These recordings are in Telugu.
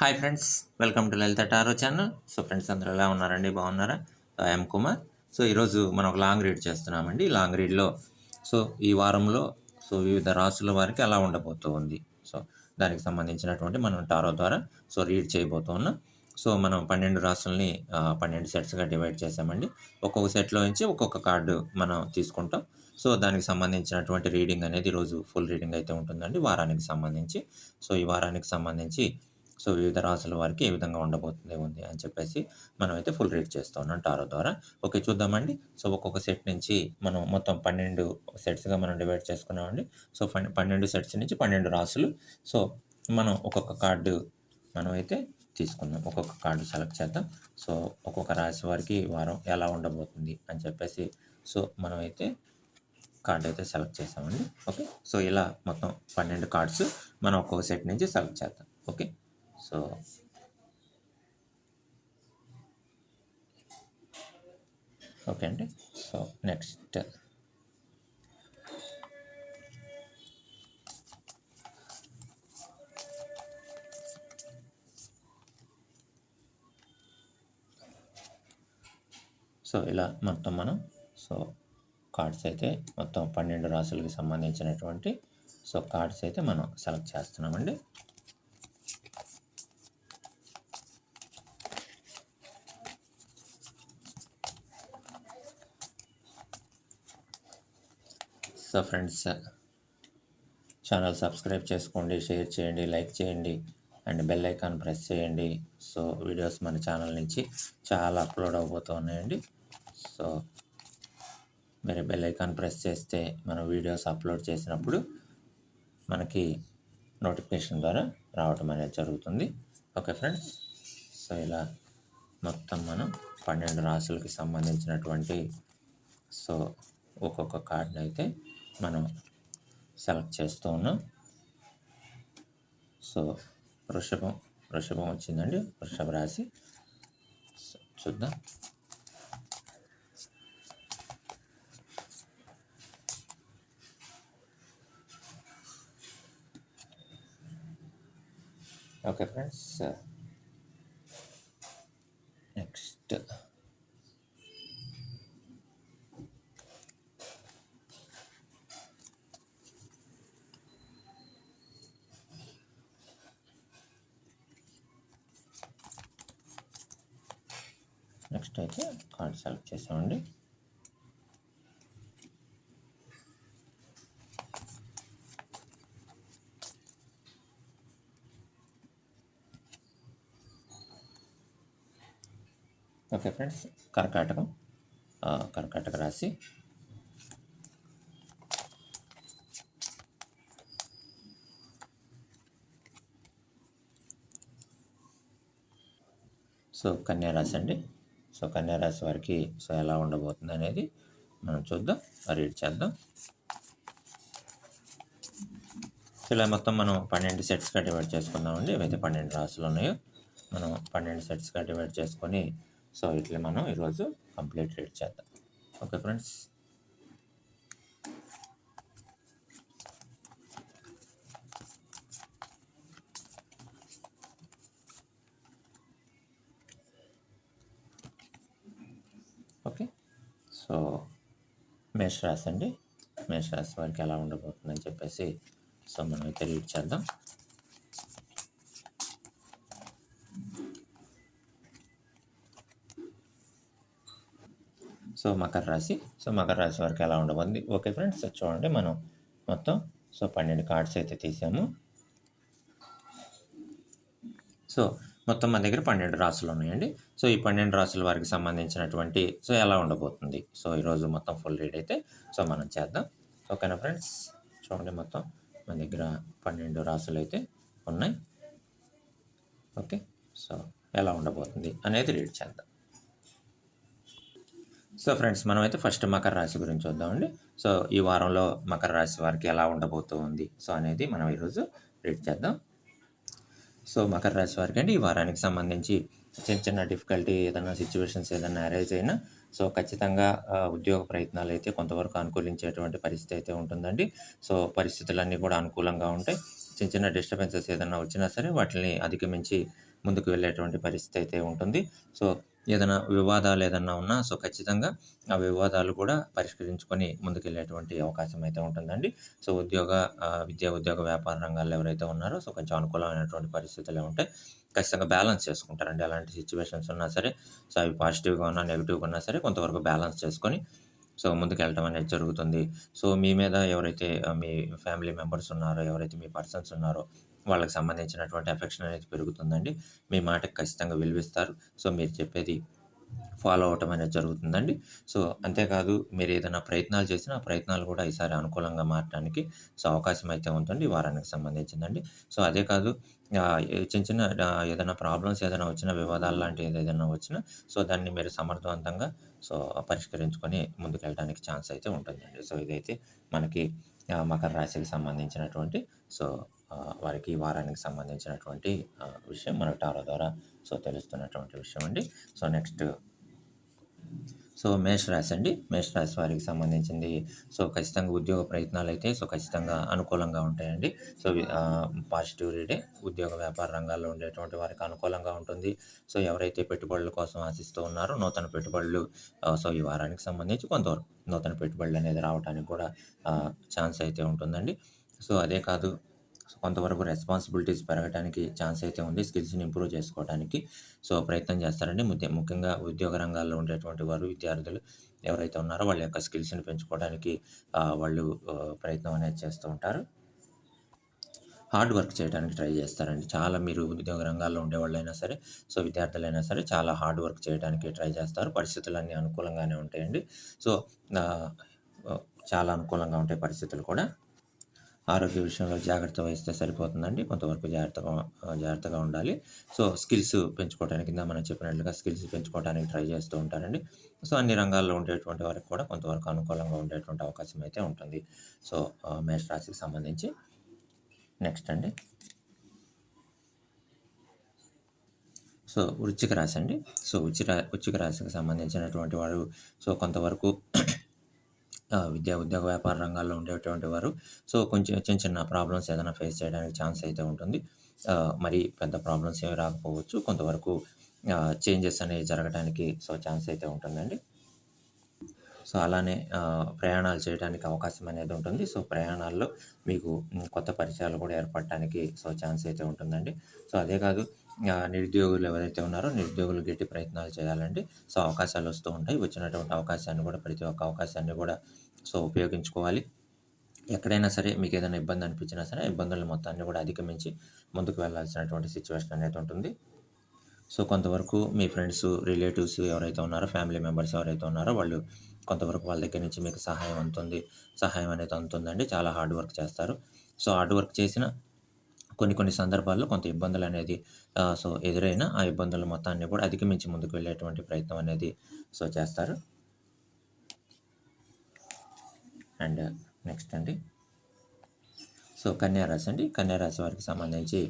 Hi friends welcome to Lalitha tarot channel so friends అందరూ ఎలా ఉన్నారండి? బాగున్నారా? ఐఎమ్ కుమార్ సో ఈరోజు మనం ఒక లాంగ్ రీడ్ చేస్తున్నామండి. లాంగ్ రీడ్లో సో ఈ వారంలో సో వివిధ రాసుల వారికి అలా ఉండబోతూ ఉంది. సో దానికి సంబంధించినటువంటి మనం టారో ద్వారా సో రీడ్ చేయబోతూ ఉన్నాం. సో మనం పన్నెండు రాసుల్ని పన్నెండు సెట్స్గా డివైడ్ చేసామండి ఒక్కొక్క సెట్లో నుంచి ఒక్కొక్క కార్డు మనం తీసుకుంటాం. సో దానికి సంబంధించినటువంటి రీడింగ్ అనేది ఈరోజు ఫుల్ రీడింగ్ అయితే ఉంటుందండి వారానికి సంబంధించి. సో ఈ వారానికి సంబంధించి సో వివిధ రాసుల వారికి ఏ విధంగా ఉండబోతుంది ఉంది అని చెప్పేసి మనం అయితే ఫుల్ రీడ్ చేస్తూ ఉన్నాం టారో ద్వారా. ఓకే చూద్దామండి. సో ఒక్కొక్క సెట్ నుంచి మనం మొత్తం పన్నెండు సెట్స్గా మనం డివైడ్ చేసుకున్నామండి. సో పన్నెండు సెట్స్ నుంచి పన్నెండు రాసులు. సో మనం ఒక్కొక్క కార్డు మనం అయితే తీసుకుందాం. ఒక్కొక్క కార్డు సెలెక్ట్ చేద్దాం. సో ఒక్కొక్క రాశి వారికి వారం ఎలా ఉండబోతుంది అని చెప్పేసి సో మనం అయితే అయితే సెలెక్ట్ చేసామండి ఓకే సో ఇలా మొత్తం పన్నెండు కార్డ్స్ మనం ఒక్కొక్క సెట్ నుంచి సెలెక్ట్ చేద్దాం. ఓకే. సో ఓకే అండి సో నెక్స్ట్ సో ఇలా మొత్తం మనం సో కార్డ్స్ అయితే మొత్తం పన్నెండు రాసులకు సంబంధించినటువంటి సో కార్డ్స్ అయితే మనం సెలెక్ట్ చేస్తున్నామండి. సో ఫ్రెండ్స్ ఛానల్ సబ్స్క్రైబ్ చేసుకోండి షేర్ చేయండి లైక్ చేయండి అండ్ బెల్ ఐకాన్ ప్రెస్ చేయండి. సో వీడియోస్ మన ఛానల్ నుంచి చాలా అప్లోడ్ అవబోతూ ఉన్నాయండి. సో మీరు బెల్ ఐకాన్ ప్రెస్ చేస్తే మనం వీడియోస్ అప్లోడ్ చేసినప్పుడు మనకి నోటిఫికేషన్ ద్వారా రావటం అనేది జరుగుతుంది. ఓకే ఫ్రెండ్స్ సో ఇలా మొత్తం మనం పన్నెండు రాసులకి సంబంధించినటువంటి సో ఒక్కొక్క కార్డుని అయితే మనం సెలెక్ట్ చేస్తూ ఉన్నాం. సో వృషభం వృషభం వచ్చిందండి. వృషభ రాశి. చూద్దాం. ఓకే ఫ్రెండ్స్ నెక్స్ట్ నెక్స్ట్ అయితే కార్డ్ సెలెక్ట్ చేసామండి. ఓకే ఫ్రెండ్స్ కర్కాటకం కర్కాటక రాశి. సో కన్యా రాశి అండి. సో కన్యారాశి వారికి సో ఎలా ఉండబోతుంది అనేది మనం చూద్దాం. రీడ్ చేద్దాం. సో ఇలా మొత్తం మనం పన్నెండు సెట్స్గా డివైడ్ చేసుకుందామండి ఏవైతే పన్నెండు రాసులు ఉన్నాయో మనం పన్నెండు సెట్స్గా డివైడ్ చేసుకొని సో ఇట్లా మనం ఈరోజు కంప్లీట్ రీడ్ చేద్దాం. Okay friends okay. సో మేష రాశి అండి. మేష రాశి వారికి ఎలా ఉండబోతుందని చెప్పేసి సో మనం అయితే రీడ్ చేద్దాం. సో మకర రాశి. సో మకర రాశి వారికి ఎలా ఉండబోతుంది? ఓకే ఫ్రెండ్స్ చూడండి మనం మొత్తం. సో పన్నెండు కార్డ్స్ అయితే తీసాము. సో మొత్తం మన దగ్గర పన్నెండు రాసులు ఉన్నాయండి. సో ఈ పన్నెండు రాసుల వారికి సంబంధించినటువంటి సో ఎలా ఉండబోతుంది? సో ఈరోజు మొత్తం ఫుల్ రీడ్ అయితే సో మనం చేద్దాం. ఓకేనా ఫ్రెండ్స్? చూడండి మొత్తం మన దగ్గర పన్నెండు రాసులు అయితే ఉన్నాయి. ఓకే సో ఎలా ఉండబోతుంది అనేది రీడ్ చేద్దాం. సో ఫ్రెండ్స్ మనమైతే ఫస్ట్ మకర రాశి గురించి చూద్దామండి. సో ఈ వారంలో మకర రాశి వారికి ఎలా ఉండబోతుంది? సో అనేది మనం ఈరోజు రీడ్ చేద్దాం. సో మకర రాశి వారికి అండి ఈ వారానికి సంబంధించి చిన్న చిన్న డిఫికల్టీ ఏదైనా సిచ్యువేషన్స్ ఏదైనా అరేజ్ అయినా సో ఖచ్చితంగా ఉద్యోగ ప్రయత్నాలు అయితే కొంతవరకు అనుకూలించేటువంటి పరిస్థితి అయితే ఉంటుందండి. సో పరిస్థితులన్నీ కూడా అనుకూలంగా ఉంటాయి. చిన్న చిన్న డిస్టర్బెన్సెస్ ఏదైనా వచ్చినా సరే వాటిని అధిగమించి ముందుకు వెళ్ళేటువంటి పరిస్థితి అయితే ఉంటుంది. సో ఏదైనా వివాదాలు ఏదన్నా ఉన్నా సో ఖచ్చితంగా ఆ వివాదాలు కూడా పరిష్కరించుకొని ముందుకెళ్ళేటువంటి అవకాశం అయితే ఉంటుందండి సో ఉద్యోగ విద్యా, ఉద్యోగ వ్యాపార రంగాల్లో ఎవరైతే ఉన్నారో సో కొంచెం అనుకూలమైనటువంటి పరిస్థితులే ఉంటాయి. ఖచ్చితంగా బ్యాలెన్స్ చేసుకుంటారండి. ఎలాంటి సిచ్యువేషన్స్ ఉన్నా సరే, సో అవి పాజిటివ్‌గా ఉన్నా, నెగిటివ్గా ఉన్నా సరే కొంతవరకు బ్యాలెన్స్ చేసుకొని సో ముందుకెళ్ళటం అనేది జరుగుతుంది. సో మీ మీద ఎవరైతే మీ ఫ్యామిలీ మెంబర్స్ ఉన్నారో, ఎవరైతే మీ పర్సన్స్ ఉన్నారో వాళ్ళకి సంబంధించినటువంటి ఎఫెక్షన్ అనేది పెరుగుతుందండి. మీ మాటకు ఖచ్చితంగా విలువిస్తారు. సో మీరు చెప్పేది ఫాలో అవ్వటం అనేది జరుగుతుందండి. సో అంతేకాదు మీరు ఏదైనా ప్రయత్నాలు చేసినా, ఆ ప్రయత్నాలు కూడా ఈసారి అనుకూలంగా మారటానికి సో అవకాశం అయితే ఉంటుంది వారానికి సంబంధించిందండి. సో అదే కాదు చిన్న చిన్న ఏదైనా ప్రాబ్లమ్స్ ఏదైనా వచ్చినా, వివాదాలు లాంటివి ఏదైనా వచ్చినా సో దాన్ని మీరు సమర్థవంతంగా సో పరిష్కరించుకొని ముందుకెళ్ళడానికి ఛాన్స్ అయితే ఉంటుందండి. సో ఇదైతే మనకి మకర రాశికి సంబంధించినటువంటి సో వారికి వారానికి సంబంధించినటువంటి విషయం మన టారో ద్వారా సో తెలుస్తున్నటువంటి విషయం అండి. సో నెక్స్ట్ సో మేషరాశి అండి. మేషరాశి వారికి సంబంధించింది సో ఖచ్చితంగా ఉద్యోగ ప్రయత్నాలు అయితే సో ఖచ్చితంగా అనుకూలంగా ఉంటాయండి. సో పాజిటివ్ రీడే ఉద్యోగ వ్యాపార రంగాల్లో ఉండేటువంటి వారికి అనుకూలంగా ఉంటుంది. సో ఎవరైతే పెట్టుబడుల కోసం ఆశిస్తూ ఉన్నారో నూతన పెట్టుబడులు సో ఈ వారానికి సంబంధించి కొంతవరకు నూతన పెట్టుబడులు అనేది రావటానికి కూడా ఛాన్స్ అయితే ఉంటుందండి. సో అదే కాదు కొంతవరకు రెస్పాన్సిబిలిటీస్ పెరగటానికి ఛాన్స్ అయితే ఉంది. స్కిల్స్‌ని ఇంప్రూవ్ చేసుకోవటానికి సో ప్రయత్నం చేస్తారండి. ముఖ్యంగా ఉద్యోగ రంగాల్లో ఉండేటువంటి వారు విద్యార్థులు ఎవరైతే ఉన్నారో వాళ్ళ యొక్క స్కిల్స్‌ని పెంచుకోవడానికి వాళ్ళు ప్రయత్నం అనేది చేస్తూ ఉంటారు. హార్డ్ వర్క్ చేయడానికి ట్రై చేస్తారండి. చాలా మీరు ఉద్యోగ రంగాల్లో ఉండేవాళ్ళైనా సరే, సో విద్యార్థులైనా సరే చాలా హార్డ్ వర్క్ చేయడానికి ట్రై చేస్తారు. పరిస్థితులన్నీ అనుకూలంగానే ఉంటాయండి. సో చాలా అనుకూలంగా ఉంటాయి పరిస్థితులు కూడా. ఆరోగ్య విషయంలో జాగ్రత్త వహిస్తే సరిపోతుందండి. కొంతవరకు జాగ్రత్తగా జాగ్రత్తగా ఉండాలి. సో స్కిల్స్ పెంచుకోవడానికి కింద మనం చెప్పినట్లుగా స్కిల్స్ పెంచుకోవడానికి ట్రై చేస్తూ ఉంటారండి. సో అన్ని రంగాల్లో ఉండేటువంటి వారికి కూడా కొంతవరకు అనుకూలంగా ఉండేటువంటి అవకాశం అయితే ఉంటుంది. సో మేష రాశికి సంబంధించి. నెక్స్ట్ అండి. సో వృచ్చిక రాశి అండి. సో వృచ్చిక ఉచ్చిక రాశికి సంబంధించినటువంటి వారు సో కొంతవరకు విద్యా, ఉద్యోగ వ్యాపార రంగాల్లో ఉండేటువంటి వారు సో కొంచెం చిన్న చిన్న ప్రాబ్లమ్స్ ఏదైనా ఫేస్ చేయడానికి ఛాన్స్ అయితే ఉంటుంది. మరి పెద్ద ప్రాబ్లమ్స్ ఏమి రాకపోవచ్చు. కొంతవరకు చేంజెస్ అనేవి జరగటానికి సో ఛాన్స్ అయితే ఉంటుందండి. సో అలానే ప్రయాణాలు చేయడానికి అవకాశం అనేది ఉంటుంది. సో ప్రయాణాల్లో మీకు కొత్త పరిచయాలు కూడా ఏర్పడటానికి సో ఛాన్స్ అయితే ఉంటుందండి. సో అదే కాదు నిరుద్యోగులు ఎవరైతే ఉన్నారో నిరుద్యోగులు గట్టి ప్రయత్నాలు చేయాలండి. సో అవకాశాలు వస్తూ ఉంటాయి. వచ్చినటువంటి అవకాశాన్ని కూడా ప్రతి ఒక్క అవకాశాన్ని కూడా సో ఉపయోగించుకోవాలి. ఎక్కడైనా సరే మీకు ఏదైనా ఇబ్బంది అనిపించినా సరే, ఇబ్బందుల మొత్తాన్ని కూడా అధిగమించి ముందుకు వెళ్ళాల్సినటువంటి సిచ్యువేషన్ అనేది ఉంటుంది. సో కొంతవరకు మీ ఫ్రెండ్స్, రిలేటివ్స్ ఎవరైతే ఉన్నారో ఫ్యామిలీ మెంబర్స్ ఎవరైతే ఉన్నారో వాళ్ళు కొంతవరకు వాళ్ళ దగ్గర నుంచి మీకు సహాయం అందుతుంది. సహాయం అనేది అందుతుందండి. చాలా హార్డ్ వర్క్ చేస్తారు. సో హార్డ్ వర్క్ చేసిన కొన్ని కొన్ని సందర్భాల్లో కొంత ఇబ్బందులు అనేది సో ఎదురైనా ఆ ఇబ్బందుల మొత్తాన్ని కూడా అధిగమించి ముందుకు వెళ్ళేటువంటి ప్రయత్నం అనేది సో చేస్తారు. అండ్ నెక్స్ట్ అండి. సో కన్యా రాశి అండి. కన్యా రాశి వారికి సంబంధించి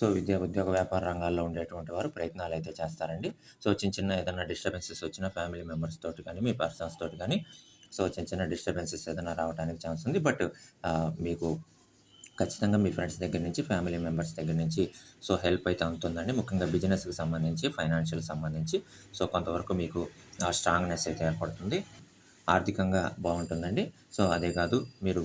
సో విద్యా, ఉద్యోగ వ్యాపార రంగాల్లో ఉండేటువంటి వారు ప్రయత్నాలు అయితే చేస్తారండి. సో చిన్న చిన్న ఏదైనా డిస్టర్బెన్సెస్ వచ్చినా ఫ్యామిలీ మెంబర్స్ తోటి కానీ, మీ పర్సన్స్ తోటి కానీ సో చిన్న చిన్న డిస్టర్బెన్సెస్ ఏదైనా రావడానికి ఛాన్స్ ఉంది. బట్ మీకు ఖచ్చితంగా మీ ఫ్రెండ్స్ దగ్గర నుంచి, ఫ్యామిలీ మెంబర్స్ దగ్గర నుంచి సో హెల్ప్ అయితే అందుతుందండి. ముఖ్యంగా బిజినెస్‌కి సంబంధించి, ఫైనాన్షియల్‌కి సంబంధించి సో కొంతవరకు మీకు స్ట్రాంగ్‌నెస్ అయితే ఏర్పడుతుంది. ఆర్థికంగా బాగుంటుందండి సో అదే కాదు మీరు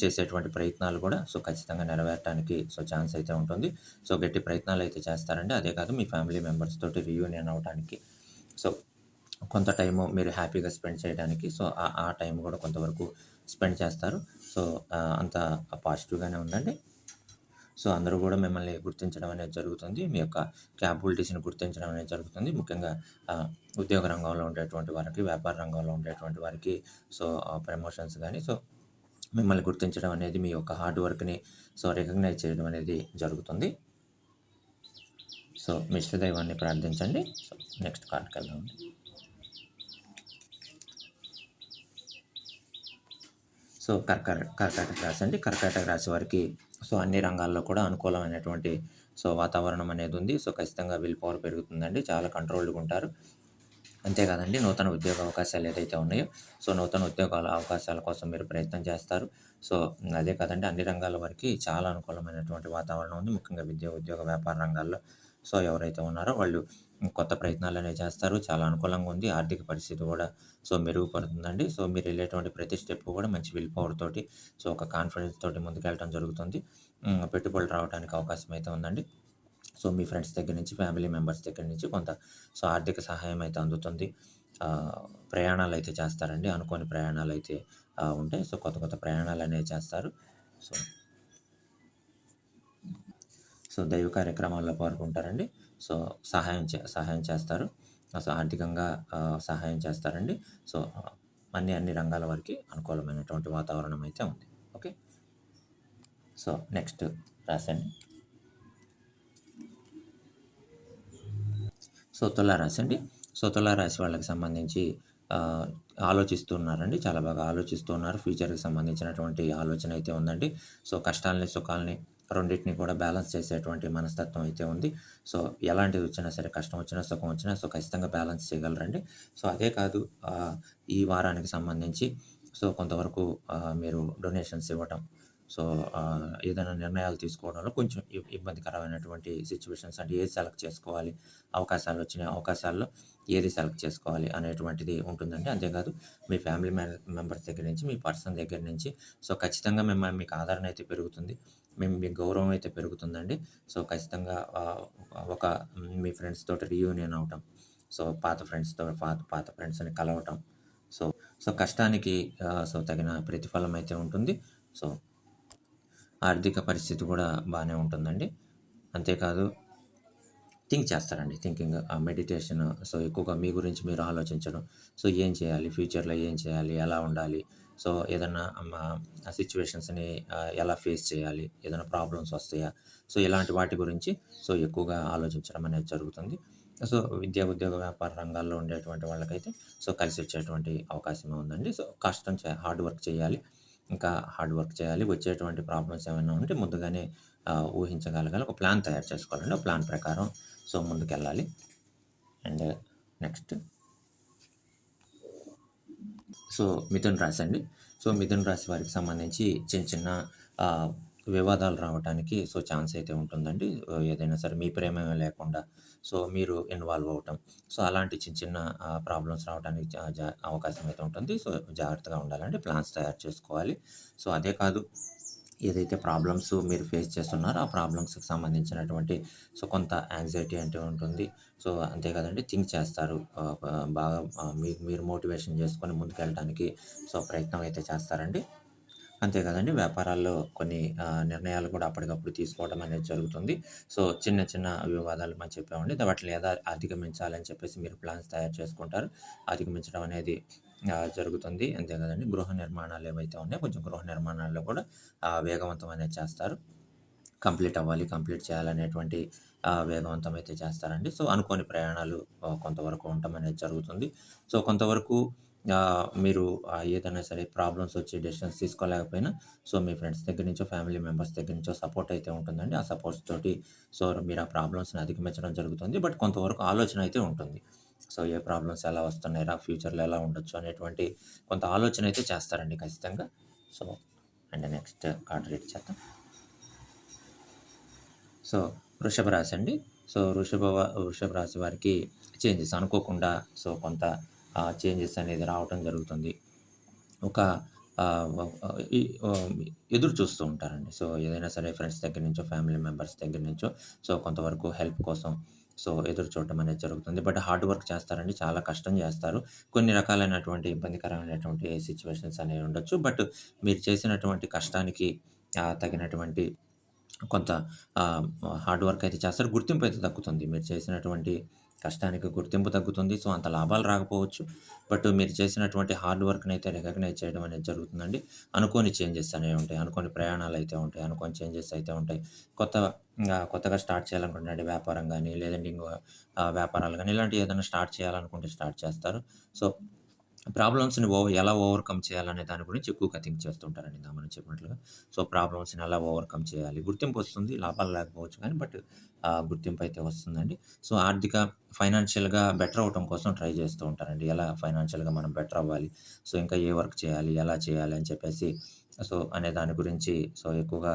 చేసేటువంటి ప్రయత్నాలు కూడా సో ఖచ్చితంగా నెరవేరటానికి సో ఛాన్స్ అయితే ఉంటుంది. సో గట్టి ప్రయత్నాలు అయితే చేస్తారండి. అదే కాదు మీ ఫ్యామిలీ మెంబర్స్ తోటి రీయూనియన్ అవ్వటానికి సో కొంత టైము మీరు హ్యాపీగా స్పెండ్ చేయడానికి సో ఆ ఆ టైం కూడా కొంతవరకు స్పెండ్ చేస్తారు. సో అంత పాజిటివ్‌గానే ఉందండి. సో అందరూ కూడా మిమ్మల్ని గుర్తించడం అనేది జరుగుతుంది. మీ యొక్క క్యాపబిలిటీస్‌ని గుర్తించడం అనేది జరుగుతుంది. ముఖ్యంగా ఉద్యోగ రంగంలో ఉండేటువంటి వారికి, వ్యాపార రంగంలో ఉండేటువంటి వారికి సో ప్రమోషన్స్ కానీ సో మిమ్మల్ని గుర్తించడం అనేది మీ యొక్క హార్డ్ వర్క్‌ని సో రికగ్నైజ్ చేయడం అనేది జరుగుతుంది. సో మీ దైవాన్ని ప్రార్థించండి. సో నెక్స్ట్ కార్డ్‌కెళ్దామండి. సో కర్కర కర్కాటక రాశి అండి. కర్కాటక రాశి వారికి సో అన్ని రంగాల్లో కూడా అనుకూలమైనటువంటి సో వాతావరణం అనేది ఉంది. సో ఖచ్చితంగా విల్ పవర్ పెరుగుతుందండి. చాలా కంట్రోల్డ్‌గా ఉంటారు. అంతేకాదండి నూతన ఉద్యోగ అవకాశాలు ఏదైతే ఉన్నాయో సో నూతన ఉద్యోగాల అవకాశాల కోసం మీరు ప్రయత్నం చేస్తారు సో అదే కాదండి అన్ని రంగాల వరకు చాలా అనుకూలమైనటువంటి వాతావరణం ఉంది ముఖ్యంగా విద్య ఉద్యోగ వ్యాపార రంగాల్లో సో ఎవరైతే ఉన్నారో వాళ్ళు కొత్త ప్రయత్నాలు అనేవి చేస్తారు. చాలా అనుకూలంగా ఉంది. ఆర్థిక పరిస్థితి కూడా సో మెరుగుపడుతుందండి. సో మీరు వెళ్ళేటువంటి ప్రతి స్టెప్ కూడా మంచి విల్ పవర్ తోటి సో ఒక కాన్ఫిడెన్స్ తోటి ముందుకెళ్ళడం జరుగుతుంది. పెట్టుబడులు రావడానికి అవకాశం అయితే ఉందండి. సో మీ ఫ్రెండ్స్ దగ్గర నుంచి ఫ్యామిలీ మెంబర్స్ దగ్గర నుంచి కొంత సో ఆర్థిక సహాయం అయితే అందుతుంది. ప్రయాణాలు అయితే చేస్తారండి. అనుకోని ప్రయాణాలు అయితే ఉంటాయి. సో కొత్త కొత్త ప్రయాణాలు అనేవి చేస్తారు. సో సో దైవ కార్యక్రమాల్లో పాల్గొంటారండి. సో సహాయం చే సహాయం చేస్తారు. సో ఆర్థికంగా సహాయం చేస్తారండి. సో అన్ని అన్ని రంగాల వారికి అనుకూలమైనటువంటి వాతావరణం అయితే ఉంది. ఓకే? సో నెక్స్ట్ రాసండి. సో తులారాశి అండి సో తులారాశి వాళ్ళకి సంబంధించి ఆలోచిస్తున్నారండి. చాలా బాగా ఆలోచిస్తున్నారు. ఫ్యూచర్కి సంబంధించినటువంటి ఆలోచన అయితే ఉందండి. సో కష్టాలని సుఖాలని రెండింటిని కూడా బ్యాలెన్స్ చేసేటువంటి మనస్తత్వం అయితే ఉంది. సో ఎలాంటిది వచ్చినా సరే కష్టం వచ్చినా సుఖం వచ్చినా సో ఖచ్చితంగా బ్యాలెన్స్ చేయగలరండి. సో అదే కాదు ఈ వారానికి సంబంధించి సో కొంతవరకు మీరు డొనేషన్స్ ఇవ్వటం సో ఏదైనా నిర్ణయాలు తీసుకోవడంలో కొంచెం ఇబ్బందికరమైనటువంటి సిచ్యువేషన్స్ అంటే ఏది సెలెక్ట్ చేసుకోవాలి అవకాశాలు వచ్చినాయి అవకాశాల్లో ఏది సెలెక్ట్ చేసుకోవాలి అనేటువంటిది ఉంటుందండి. అంతేకాదు మీ ఫ్యామిలీ మెంబర్స్ దగ్గర నుంచి మీ పర్సన్ దగ్గర నుంచి సో ఖచ్చితంగా మిమ్మల్ని మీకు ఆదరణ అయితే పెరుగుతుంది. మేము మీ గౌరవం అయితే పెరుగుతుందండి. సో ఖచ్చితంగా ఒక మీ ఫ్రెండ్స్ తోటి రీయూనియన్ అవటం సో పాత ఫ్రెండ్స్తో పాత పాత ఫ్రెండ్స్ని కలవటం సో సో కష్టానికి సో తగిన ప్రతిఫలం అయితే ఉంటుంది. సో ఆర్థిక పరిస్థితి కూడా బాగానే ఉంటుందండి. అంతేకాదు థింక్ చేస్తారండి. థింకింగ్ ఆ మెడిటేషన్ సో ఎక్కువగా మీ గురించి మీరు ఆలోచించడం. సో ఏం చేయాలి? ఫ్యూచర్లో ఏం చేయాలి? ఎలా ఉండాలి? సో ఏదన్నా సిచ్యువేషన్స్ని ఎలా ఫేస్ చేయాలి? ఏదైనా ప్రాబ్లమ్స్ వస్తాయా? సో ఇలాంటి వాటి గురించి సో ఎక్కువగా ఆలోచించడం అనేది జరుగుతుంది. సో విద్యా ఉద్యోగ వ్యాపార రంగాల్లో ఉండేటువంటి వాళ్ళకైతే సో కలిసి వచ్చేటువంటి అవకాశం ఉందండి. సో కష్టం చే హార్డ్ వర్క్ చేయాలి. ఇంకా హార్డ్ వర్క్ చేయాలి. వచ్చేటువంటి ప్రాబ్లమ్స్ ఏమైనా ఉంటే ముందుగానే ఊహించగలగాలి. ఒక ప్లాన్ తయారు చేసుకోవాలండి. ఆ ప్లాన్ ప్రకారం సో ముందుకెళ్ళాలి. అండ్ నెక్స్ట్ సో మిథున్ రాశి అండి. సో మిథున్ రాశి వారికి సంబంధించి చిన్న చిన్న వివాదాలు రావడానికి సో ఛాన్స్ అయితే ఉంటుందండి. ఏదైనా సరే మీ ప్రేమ లేకుండా సో మీరు ఇన్వాల్వ్ అవటం సో అలాంటి చిన్న చిన్న ప్రాబ్లమ్స్ రావడానికి జా- జా- అవకాశం అయితే ఉంటుంది. సో జాగ్రత్తగా ఉండాలండి. ప్లాన్స్ తయారు చేసుకోవాలి. సో అదే కాదు ఏదైతే ప్రాబ్లమ్స్ మీరు ఫేస్ చేస్తున్నారో ఆ ప్రాబ్లమ్స్కి సంబంధించినటువంటి సో కొంత యాంగ్జైటీ అంటే ఉంటుంది. సో అంతే కదండి. థింక్ చేస్తారు. బాగా మీరు మీరు మోటివేషన్ చేసుకొని ముందుకెళ్ళడానికి సో ప్రయత్నం అయితే చేస్తారండి. అంతే కదండి. వ్యాపారాల్లో కొన్ని నిర్ణయాలు కూడా అప్పటికప్పుడు తీసుకోవడం అనేది జరుగుతుంది. సో చిన్న చిన్న వివాదాలు మనం చెప్పామండి. వాటిని ఏదో అధిగమించాలని చెప్పేసి మీరు ప్లాన్స్ తయారు చేసుకుంటారు. అధిగమించడం అనేది జరుగుతుంది. అంతే కదండి గృహ నిర్మాణాలు ఏవైతే ఉన్నాయో కొంచెం గృహ నిర్మాణాల్లో కూడా వేగవంతమైన వేగవంతం అనేది చేస్తారు. కంప్లీట్ అవ్వాలి కంప్లీట్ చేయాలనేటువంటి వేగవంతం అయితే చేస్తారండి. సో అనుకోని ప్రయాణాలు కొంతవరకు ఉండటం అనేది జరుగుతుంది. సో కొంతవరకు మీరు ఏదైనా సరే ప్రాబ్లమ్స్ వచ్చి డెసిషన్స్ తీసుకోలేకపోయినా సో మీ ఫ్రెండ్స్ దగ్గర నుంచో ఫ్యామిలీ మెంబర్స్ దగ్గర నుంచో సపోర్ట్ అయితే ఉంటుందండి. ఆ సపోర్ట్స్ తోటి సో మీరు ఆ ప్రాబ్లమ్స్ని అధిగమించడం జరుగుతుంది. బట్ కొంతవరకు ఆలోచన అయితే ఉంటుంది. సో ఏ ప్రాబ్లమ్స్ ఎలా వస్తున్నాయి రా ఫ్యూచర్లో ఎలా ఉండొచ్చు అనేటువంటి కొంత ఆలోచన అయితే చేస్తారండి ఖచ్చితంగా. So and next card read చేద్దాం. సో వృషభ రాశి అండి. సో వృషభ వృషభ రాశి వారికి చేంజెస్ అనుకోకుండా సో కొంత చేంజెస్ అనేది రావటం జరుగుతుంది. ఒక ఎదురు చూస్తూ ఉంటారండి. సో ఏదైనా సరే ఫ్రెండ్స్ దగ్గర నుంచో ఫ్యామిలీ మెంబర్స్ దగ్గర నుంచో సో కొంతవరకు హెల్ప్ కోసం సో ఎదురు చూడటం అనేది జరుగుతుంది. బట్ హార్డ్ వర్క్ చేస్తారండి. చాలా కష్టం చేస్తారు. కొన్ని రకాలైనటువంటి ఇబ్బందికరమైనటువంటి సిచ్యువేషన్స్ అనేవి ఉండొచ్చు. బట్ మీరు చేసినటువంటి కష్టానికి తగినటువంటి కొంత హార్డ్ వర్క్ అయితే చేస్తారు. గుర్తింపు అయితే తగ్గుతుంది. మీరు చేసినటువంటి కష్టానికి గుర్తింపు తగ్గుతుంది. సో అంత లాభాలు రాకపోవచ్చు. బట్ మీరు చేసినటువంటి హార్డ్ వర్క్ని అయితే రికగ్నైజ్ చేయడం అనేది జరుగుతుందండి. అనుకోని చేంజెస్ అనేవి ఉంటాయి. అనుకోని ప్రయాణాలు అయితే ఉంటాయి. అనుకోని చేంజెస్ అయితే ఉంటాయి. కొత్త కొత్తగా స్టార్ట్ చేయాలనుకుంటున్నాడు వ్యాపారం కానీ లేదంటే ఇంకో వ్యాపారాలు కానీ ఇలాంటివి ఏదైనా స్టార్ట్ చేయాలనుకుంటే స్టార్ట్ చేస్తారు. సో ప్రాబ్లమ్స్‌ని ఓవర్ ఎలా ఓవర్‌కమ్ చేయాలనే దాని గురించి ఎక్కువగా థింక్ చేస్తుంటారండి ఇందాక మనం చెప్పినట్లుగా. సో, ప్రాబ్లమ్స్‌ని ఎలా ఓవర్‌కమ్ చేయాలి? గుర్తింపు వస్తుంది లాభాలు లేకపోవచ్చు కానీ బట్ గుర్తింపు అయితే వస్తుందండి. సో, ఆర్థిక ఫైనాన్షియల్‌గా బెటర్ అవ్వటం కోసం ట్రై చేస్తూ ఉంటారండి. ఎలా ఫైనాన్షియల్‌గా మనం బెటర్ అవ్వాలి? సో, ఇంకా ఏ వర్క్ చేయాలి? ఎలా చేయాలి? అని చెప్పేసి సో, అనే దాని గురించి సో, ఎక్కువగా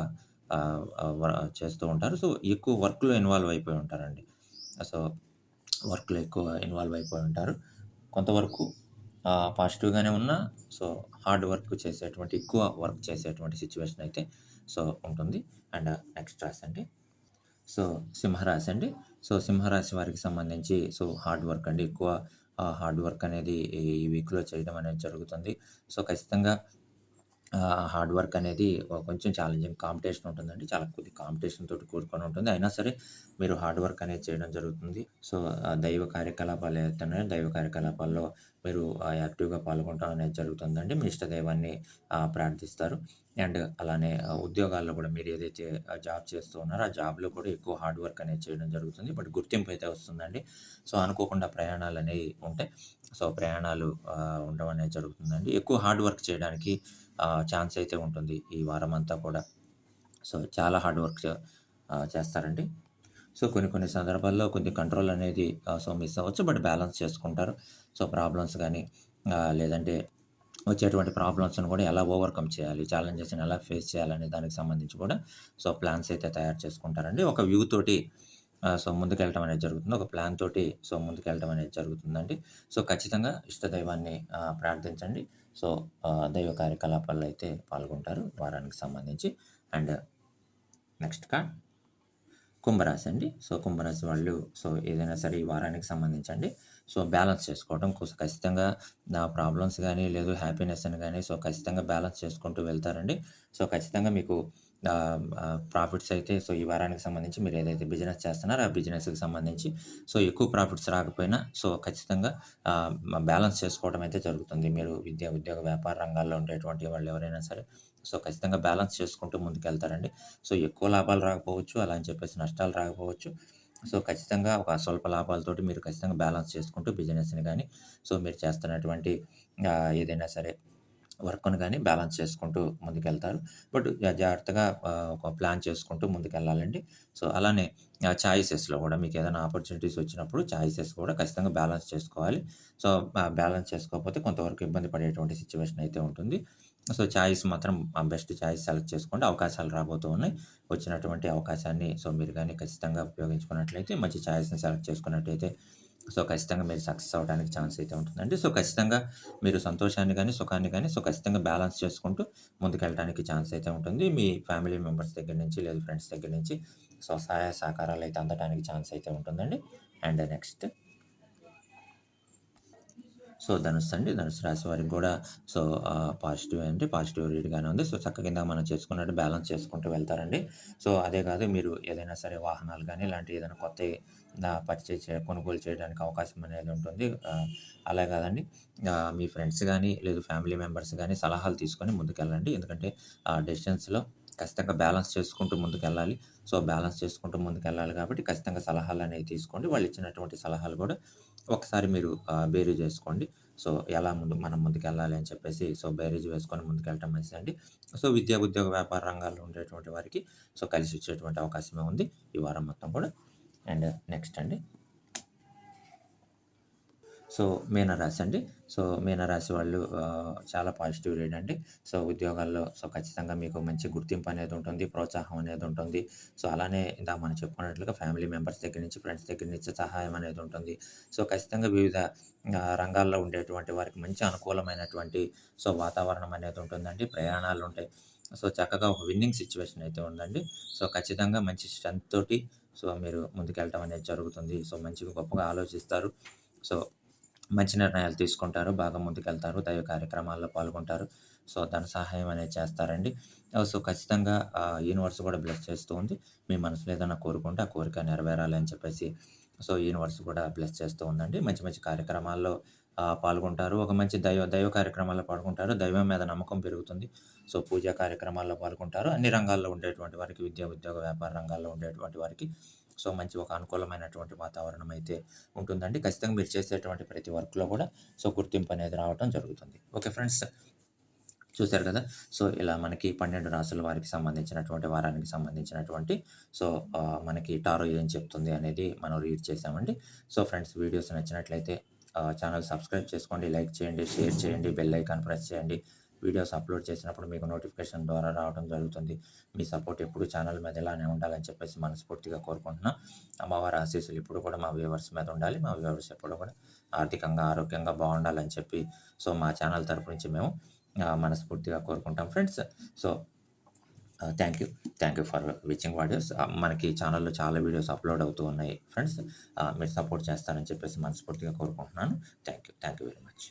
చేస్తూ ఉంటారు. సో, ఎక్కువ వర్క్‌లో ఇన్వాల్వ్ అయిపోయి ఉంటారండి. సో, వర్క్‌లో ఎక్కువ ఇన్వాల్వ్ అయిపోయి ఉంటారు. కొంతవరకు పాజిటివ్‌గానే ఉన్నా సో, హార్డ్ వర్క్ చేసేటువంటి ఎక్కువ వర్క్ చేసేటువంటి సిచ్యువేషన్ అయితే సో, ఉంటుంది. అండ్ నెక్స్ట్ రాశండి. సో, సింహరాశి అండి. సో, సింహరాశి వారికి సంబంధించి సో, హార్డ్ వర్క్ అండి. ఎక్కువ హార్డ్ వర్క్ అనేది ఈ వీక్‌లో చేయడం అనేది జరుగుతుంది. సో, ఖచ్చితంగా హార్డ్ వర్క్ అనేది కొంచెం ఛాలెంజింగ్ కాంపిటీషన్ ఉంటుందండి. చాలా కొద్ది కాంపిటీషన్ తోటి కూడుకొని ఉంటుంది. అయినా సరే మీరు హార్డ్ వర్క్ అనేది చేయడం జరుగుతుంది. సో, దైవ కార్యకలాపాలు ఏదైతే దైవ కార్యకలాపాల్లో మీరు యాక్టివ్‌గా పాల్గొనడం అనేది జరుగుతుందండి. మీ ఇష్టదైవాన్ని ప్రార్థిస్తారు. అండ్ అలానే ఉద్యోగాల్లో కూడా మీరు ఏదైతే జాబ్ చేస్తూ ఉన్నారో ఆ జాబ్‌లో కూడా ఎక్కువ హార్డ్ వర్క్ అనేది చేయడం జరుగుతుంది. బట్ గుర్తింపు అయితే వస్తుందండి. సో, అనుకోకుండా ప్రయాణాలు అనేవి ఉంటాయి. సో, ప్రయాణాలు ఉండడం అనేది జరుగుతుందండి. ఎక్కువ హార్డ్ వర్క్ చేయడానికి ఛాన్స్ అయితే ఉంటుంది ఈ వారం అంతా కూడా. సో, చాలా హార్డ్ వర్క్ చేస్తారండి. సో, కొన్ని కొన్ని సందర్భాల్లో కొద్ది కంట్రోల్ అనేది సో, మిస్ అవ్వచ్చు. బట్ బ్యాలెన్స్ చేసుకుంటారు. సో, ప్రాబ్లమ్స్ కానీ లేదంటే వచ్చేటువంటి ప్రాబ్లమ్స్‌ని కూడా ఎలా ఓవర్‌కమ్ చేయాలి? ఛాలెంజెస్‌ని ఎలా ఫేస్ చేయాలనే దానికి సంబంధించి కూడా సో, ప్లాన్స్ అయితే తయారు చేసుకుంటారండి. ఒక వ్యూ తోటి సో, ముందుకెళ్ళటం అనేది జరుగుతుంది. ఒక ప్లాన్ తోటి సో, ముందుకెళ్ళటం అనేది జరుగుతుందండి. సో, ఖచ్చితంగా ఇష్ట దైవాన్ని ప్రార్థించండి. సో, దైవ కార్యకలాపాల్లో అయితే పాల్గొంటారు వారానికి సంబంధించి. అండ్ నెక్స్ట్ కార్డ్ కుంభరాశి అండి. సో, కుంభరాశి వాళ్ళు సో, ఏదైనా సరే ఈ వారానికి సంబంధించండి సో, బ్యాలెన్స్ చేసుకోవడం కోసం ఖచ్చితంగా నా ప్రాబ్లమ్స్ కానీ లేదు హ్యాపీనెస్‌ని కానీ సో, ఖచ్చితంగా బ్యాలెన్స్ చేసుకుంటూ వెళ్తారండి. సో, ఖచ్చితంగా మీకు ప్రాఫిట్స్ అయితే సో, ఈ వారానికి సంబంధించి మీరు ఏదైతే బిజినెస్ చేస్తున్నారో ఆ బిజినెస్‌కి సంబంధించి సో, ఎక్కువ ప్రాఫిట్స్ రాకపోయినా సో, ఖచ్చితంగా బ్యాలెన్స్ చేసుకోవడం అయితే జరుగుతుంది. మీరు విద్య, ఉద్యోగ, వ్యాపార రంగాల్లో ఉండేటువంటి వాళ్ళు ఎవరైనా సరే సో, ఖచ్చితంగా బ్యాలెన్స్ చేసుకుంటూ ముందుకెళ్తారండి. సో, ఎక్కువ లాభాలు రాకపోవచ్చు. అలా అని చెప్పేసి నష్టాలు రాకపోవచ్చు. సో, ఖచ్చితంగా ఒక స్వల్ప లాభాలతోటి మీరు ఖచ్చితంగా బ్యాలెన్స్ చేసుకుంటూ బిజినెస్‌ని కానీ సో, మీరు చేస్తున్నటువంటి ఏదైనా సరే వర్క్‌ని కానీ బ్యాలెన్స్ చేసుకుంటూ ముందుకెళ్తారు. బట్ జాగ్రత్తగా ఒక ప్లాన్ చేసుకుంటూ ముందుకెళ్ళాలండి. సో, అలానే ఛాయిసెస్లో చాయిసెస్‌లో కూడా ఏదైనా ఆపర్చునిటీస్ వచ్చినప్పుడు ఛాయిసెస్ కూడా ఖచ్చితంగా బ్యాలెన్స్ చేసుకోవాలి. సో, బ్యాలెన్స్ చేసుకోకపోతే కొంతవరకు ఇబ్బంది పడేటువంటి సిచ్యువేషన్ అయితే ఉంటుంది. సో, ఛాయిస్ మాత్రం బెస్ట్ చాయిస్ సెలెక్ట్ చేసుకోండి. అవకాశాలు రాబోతూ ఉన్నాయి. వచ్చినటువంటి అవకాశాన్ని సో, మీరు కానీ ఖచ్చితంగా ఉపయోగించుకున్నట్లయితే మంచి ఛాయిస్ని సెలెక్ట్ చేసుకున్నట్టయితే సో, ఖచ్చితంగా మీరు సక్సెస్ అవ్వడానికి ఛాన్స్ అయితే ఉంటుందండి. సో, ఖచ్చితంగా మీరు సంతోషాన్ని కానీ సుఖాన్ని కానీ సో, ఖచ్చితంగా బ్యాలెన్స్ చేసుకుంటూ ముందుకెళ్ళటానికి ఛాన్స్ అయితే ఉంటుంది. మీ ఫ్యామిలీ మెంబర్స్ దగ్గర నుంచి లేదు ఫ్రెండ్స్ దగ్గర నుంచి సో, సహాయ సహకారాలు అయితే అందటానికి ఛాన్స్ అయితే ఉంటుందండి. అండ్ నెక్స్ట్ సో, ధనుసు అండి. ధనుసు రాశి వారికి కూడా సో, పాజిటివ్ అంటే పాజిటివ్ రీడ్‌గానే ఉంది. సో, చక్క కింద మనం చేసుకున్నట్టు బ్యాలెన్స్ చేసుకుంటూ వెళ్తారండి. సో, అదే కాదు మీరు ఏదైనా సరే వాహనాలు కానీ ఇలాంటివి ఏదైనా కొత్త పర్చేజ్ చే కొనుగోలు చేయడానికి అవకాశం అనేది ఉంటుంది. అలా కాదండి మీ ఫ్రెండ్స్ కానీ లేదు ఫ్యామిలీ మెంబర్స్ కానీ సలహాలు తీసుకొని ముందుకెళ్ళండి. ఎందుకంటే డిస్టెన్స్లో డెసిషన్స్‌లో ఖచ్చితంగా బ్యాలెన్స్ చేసుకుంటూ ముందుకెళ్ళాలి. సో, బ్యాలెన్స్ చేసుకుంటూ ముందుకెళ్ళాలి కాబట్టి ఖచ్చితంగా సలహాలు అనేవి తీసుకోండి. వాళ్ళు ఇచ్చినటువంటి సలహాలు కూడా ఒకసారి మీరు బేరీజ్ చేసుకోండి సో, ఎలా ముందు మనం ముందుకెళ్ళాలి అని చెప్పేసి సో, బేరీజు వేసుకొని ముందుకెళ్ళటం మంచిదండి. సో, విద్యా, ఉద్యోగ, వ్యాపార రంగాల్లో ఉండేటువంటి వారికి సో, కలిసి వచ్చేటువంటి అవకాశమే ఉంది ఈ వారం మొత్తం కూడా. అండ్ నెక్స్ట్ అండి. సో, మీనరాశి అండి. సో, మీనరాశి వాళ్ళు చాలా పాజిటివ్ రేట్ అండి. సో, ఉద్యోగాల్లో సో, ఖచ్చితంగా మీకు మంచి గుర్తింపు అనేది ఉంటుంది. ప్రోత్సాహం అనేది ఉంటుంది. సో, అలానే ఇందాక మనం చెప్పుకున్నట్లుగా ఫ్యామిలీ మెంబర్స్ దగ్గర నుంచి, ఫ్రెండ్స్ దగ్గర నుంచి సహాయం అనేది ఉంటుంది. సో, ఖచ్చితంగా వివిధ రంగాల్లో ఉండేటువంటి వారికి మంచి అనుకూలమైనటువంటి సో, వాతావరణం అనేది ఉంటుందండి. ప్రయాణాలు ఉంటాయి. సో, చక్కగా ఒక విన్నింగ్ సిచ్యువేషన్ అయితే ఉందండి. సో, ఖచ్చితంగా మంచి స్ట్రెంత్ తోటి సో, మీరు ముందుకెళ్ళటం అనేది జరుగుతుంది. సో, మంచిగా గొప్పగా ఆలోచిస్తారు. సో, మంచి నిర్ణయాలు తీసుకుంటారు. బాగా ముందుకెళ్తారు. దైవ కార్యక్రమాల్లో పాల్గొంటారు. సో, ధన సహాయం అనేది చేస్తారండి. సో, ఖచ్చితంగా యూనివర్స్ కూడా బ్లెస్ చేస్తూ ఉంది. మీ మనసులో ఏదైనా కోరుకుంటే ఆ కోరిక నెరవేరాలి అని చెప్పేసి సో, యూనివర్స్ కూడా బ్లెస్ చేస్తూ ఉందండి. మంచి మంచి కార్యక్రమాల్లో పాల్గొంటారు. ఒక మంచి దైవ దైవ కార్యక్రమాల్లో పాల్గొంటారు. దైవం మీద నమ్మకం పెరుగుతుంది. సో, పూజా కార్యక్రమాల్లో పాల్గొంటారు. అన్ని రంగాల్లో ఉండేటువంటి వారికి విద్య, ఉద్యోగ, వ్యాపార రంగాల్లో ఉండేటువంటి వారికి సో మంచి ఒక అనుకూలమైనటువంటి వాతావరణం అయితే ఉంటుందండి ఖచ్చితంగా మీరు చేసేటువంటి ప్రతి వర్క్లో కూడా సో గుర్తింపు అనేది రావడం జరుగుతుంది ఓకే ఫ్రెండ్స్ చూశారు కదా సో ఇలా మనకి పన్నెండు రాసుల వారికి సంబంధించినటువంటి వారానికి సంబంధించినటువంటి సో మనకి టారో ఏం చెప్తుంది అనేది మనం రీడ్ చేసామండి సో ఫ్రెండ్స్ వీడియోస్ నచ్చినట్లయితే ఛానల్ సబ్స్క్రైబ్ చేసుకోండి లైక్ చేయండి షేర్ చేయండి బెల్ ఐకాన్ ప్రెస్ చేయండి. వీడియోస్ అప్లోడ్ చేసినప్పుడు మీకు నోటిఫికేషన్ ద్వారా రావడం జరుగుతుంది. మీ సపోర్ట్ ఎప్పుడు ఛానల్ మీద ఇలానే ఉండాలని చెప్పేసి మనస్ఫూర్తిగా కోరుకుంటున్నాను అమ్మవారి ఆశీస్సులు ఇప్పుడు కూడా మా వ్యూవర్స్ మీద ఉండాలి. మా వ్యూవర్స్ ఎప్పుడు కూడా ఆర్థికంగా ఆరోగ్యంగా బాగుండాలని చెప్పి సో మా ఛానల్ తరపు నుంచి మేము మనస్ఫూర్తిగా కోరుకుంటాం friends. So thank you thank you for watching videos మనకి ఛానల్లో చాలా వీడియోస్ అప్లోడ్ అవుతూ ఉన్నాయి ఫ్రెండ్స్ మీరు సపోర్ట్ చేస్తారని చెప్పేసి మనస్ఫూర్తిగా కోరుకుంటున్నాను. Thank you thank you very much